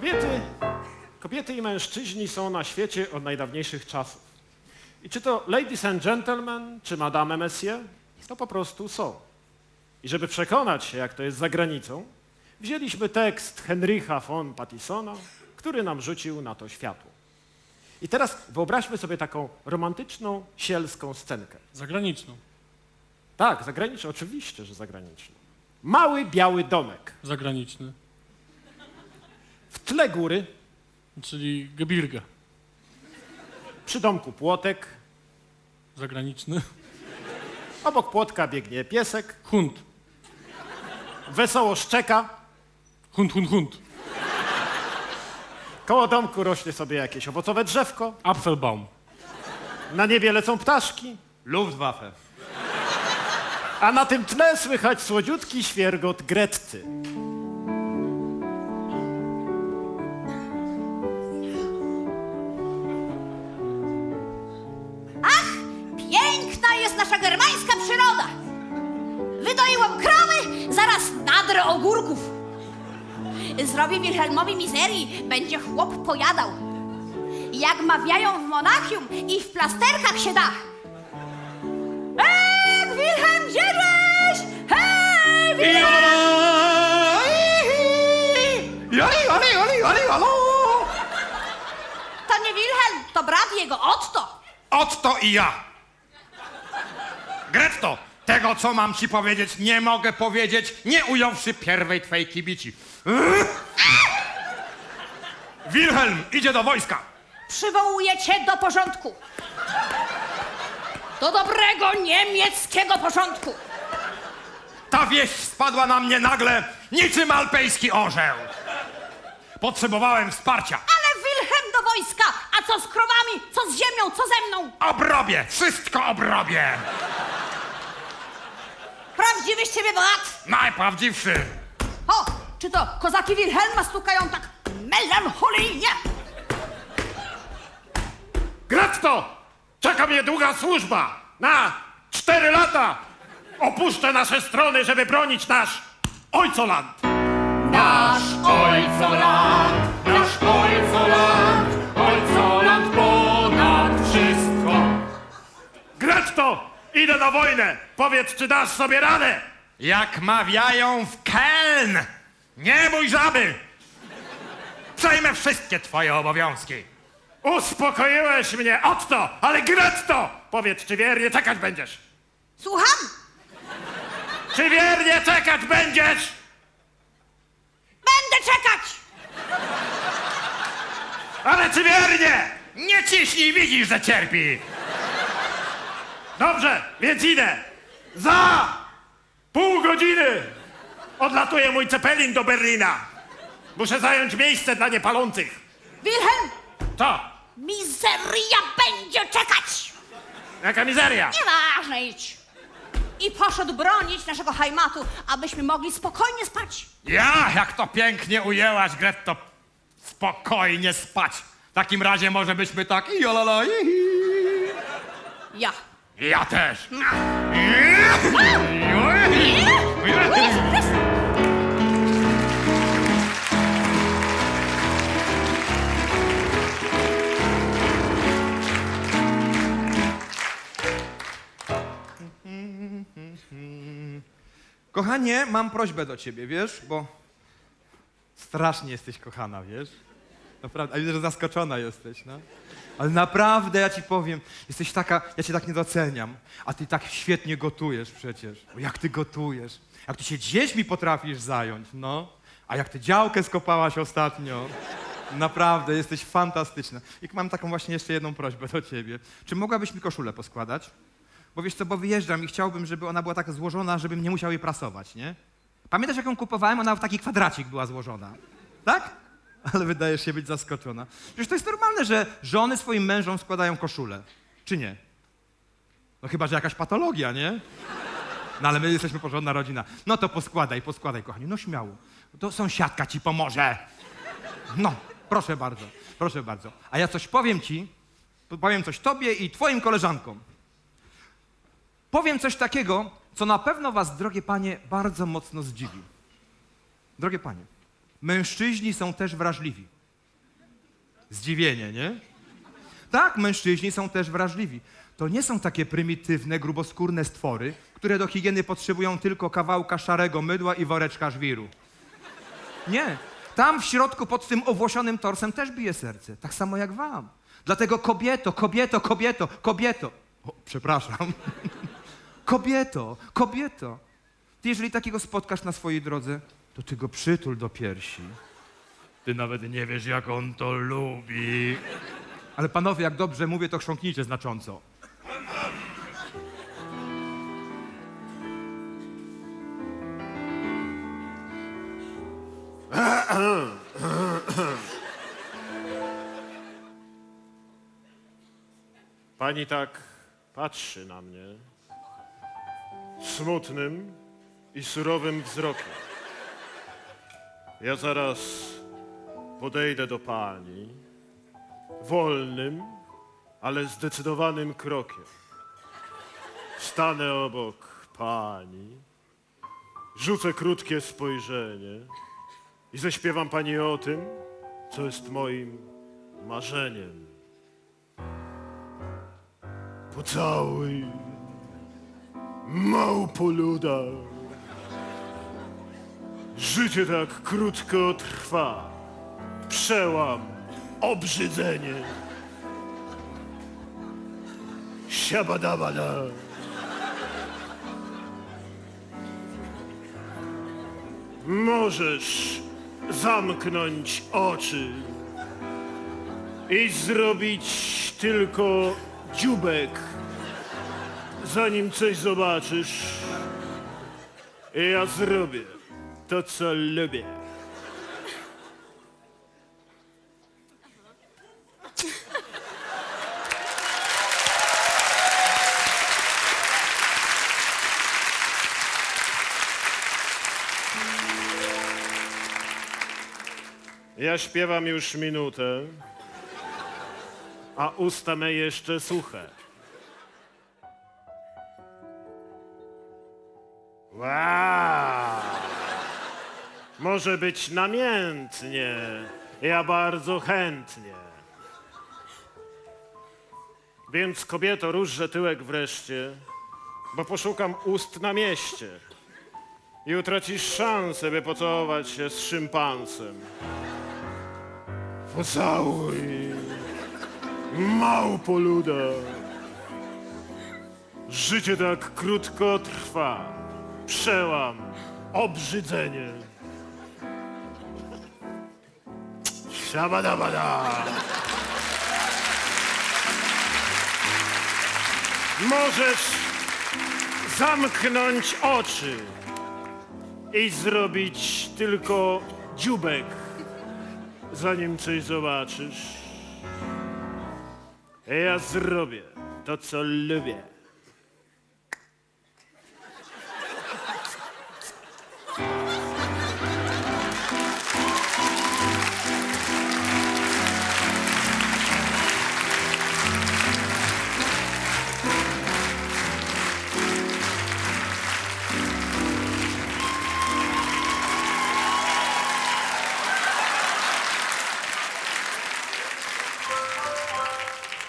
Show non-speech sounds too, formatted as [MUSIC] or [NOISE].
Kobiety, kobiety i mężczyźni są na świecie od najdawniejszych czasów. I czy to ladies and gentlemen, czy madame monsieur, to po prostu są. I żeby przekonać się, jak to jest za granicą, wzięliśmy tekst Henrycha von Pattisona, który nam rzucił na to światło. I teraz wyobraźmy sobie taką romantyczną, sielską scenkę. Zagraniczną. Tak, zagraniczną, oczywiście, że zagraniczną. Mały, biały domek. Zagraniczny. Tle góry, Czyli Gebirge. przy domku płotek, Zagraniczny. obok płotka biegnie piesek, Hund. wesoło szczeka, Hund, hund, hund. koło domku rośnie sobie jakieś owocowe drzewko, Apfelbaum. na niebie lecą ptaszki, Luftwaffe. a na tym tle słychać słodziutki świergot Gretty. Jest nasza germańska przyroda. Wydoiłam krowy, zaraz nadrę ogórków. Zrobię Wilhelmowi mizerii, będzie chłop pojadał. Jak mawiają w Monachium i w plasterkach się da. Ej, Wilhelm, gdzie żeś? Hej, Wilhelm! Joli, joli, joli, joli, jolo! To nie Wilhelm, to brat jego, Otto. Otto i ja. Gretto, tego co mam ci powiedzieć, nie mogę powiedzieć, nie ująwszy pierwej twej kibici. [LAUGHS] Wilhelm idzie do wojska. Przywołuję cię do porządku. Do dobrego niemieckiego porządku. Ta wieść spadła na mnie nagle, niczym alpejski orzeł. Potrzebowałem wsparcia. Ale Wilhelm do wojska! A co z krowami? Co z ziemią? Co ze mną? Obrobię, wszystko obrobię. Prawdziwy z ciebie brat! Najprawdziwszy. O, czy to kozaki Wilhelma stukają tak melancholijnie? Gretto! Czeka mnie długa służba! Na cztery lata! Opuszczę nasze strony, żeby bronić nasz ojcoland! Nasz Ojcoland! Nasz ojcoland! Ojcoland ponad wszystko! Gretto! Idę na wojnę! Powiedz, czy dasz sobie radę! Jak mawiają w Keln, nie bój żaby. Przejmę wszystkie twoje obowiązki. Uspokoiłeś mnie, Otto! Ale Gretto! Powiedz, czy wiernie czekać będziesz? Słucham? Czy wiernie czekać będziesz? Będę czekać! Ale czy wiernie? Nie ciśnij, widzisz, że cierpi. Dobrze, więc idę. Za pół godziny odlatuje mój cepelin do Berlina. Muszę zająć miejsce dla niepalących. Wilhelm, Co? mizeria będzie czekać! Jaka mizeria? Nieważne, idź. I poszedł bronić naszego hajmatu, abyśmy mogli spokojnie spać. Ja, jak to pięknie ujęłaś, Gretto. Spokojnie spać. W takim razie może byśmy tak i olala, i hi. Ja. Ja też. Kochanie, mam prośbę do ciebie, wiesz, bo strasznie jesteś kochana, wiesz? Naprawdę, a widzę, że zaskoczona jesteś, no. Ale naprawdę, ja ci powiem, jesteś taka, ja cię tak nie doceniam, a ty tak świetnie gotujesz przecież. Bo jak ty gotujesz, jak ty się dziećmi potrafisz zająć, no. A jak ty działkę skopałaś ostatnio. Naprawdę, jesteś fantastyczna. I mam taką właśnie jeszcze jedną prośbę do ciebie. Czy mogłabyś mi koszulę poskładać? Bo wiesz co, bo wyjeżdżam i chciałbym, żeby ona była tak złożona, żebym nie musiał jej prasować, nie? Pamiętasz, jak ją kupowałem? Ona w taki kwadracik była złożona. Tak? [LAUGHS] Ale wydajesz się być zaskoczona. Przecież to jest normalne, że żony swoim mężom składają koszulę. Czy nie? No chyba, że jakaś patologia, nie? No ale my jesteśmy porządna rodzina. No to poskładaj, poskładaj, kochanie. No śmiało. To sąsiadka ci pomoże. No, proszę bardzo, proszę bardzo. A ja coś powiem ci, powiem coś tobie i twoim koleżankom. Powiem coś takiego, co na pewno was, drogie panie, bardzo mocno zdziwi. Drogie panie, Mężczyźni są też wrażliwi. Zdziwienie, nie? Tak, mężczyźni są też wrażliwi. To nie są takie prymitywne, gruboskórne stwory, które do higieny potrzebują tylko kawałka szarego mydła i woreczka żwiru. Nie. Tam w środku pod tym owłosionym torsem też bije serce. Tak samo jak wam. Dlatego kobieto, kobieto, kobieto, kobieto. O, przepraszam. [LAUGHS] kobieto, kobieto. Ty jeżeli takiego spotkasz na swojej drodze, to ty go przytul do piersi. Ty nawet nie wiesz, jak on to lubi. Ale panowie, jak dobrze mówię, to chrząknijcie znacząco. Pani tak patrzy na mnie smutnym i surowym wzrokiem. Ja zaraz podejdę do pani wolnym, ale zdecydowanym krokiem. Stanę obok pani, rzucę krótkie spojrzenie i zaśpiewam pani o tym, co jest moim marzeniem. Pocałuj małpoluda. Życie tak krótko trwa. Przełam, obrzydzenie. Siabadabada. Możesz zamknąć oczy i zrobić tylko dziubek, zanim coś zobaczysz. Ja zrobię to, co lubię. Ja śpiewam już minutę, a usta me jeszcze suche. Wow! Może być namiętnie. Ja bardzo chętnie. Więc kobieto, różże tyłek wreszcie, bo poszukam ust na mieście. I utracisz szansę, by pocałować się z szympansem. Pocałuj, małpoluda. Życie tak krótko trwa. Przełam, obrzydzenie. Siabadabada. Możesz zamknąć oczy i zrobić tylko dziubek, zanim coś zobaczysz. Ja zrobię to, co lubię.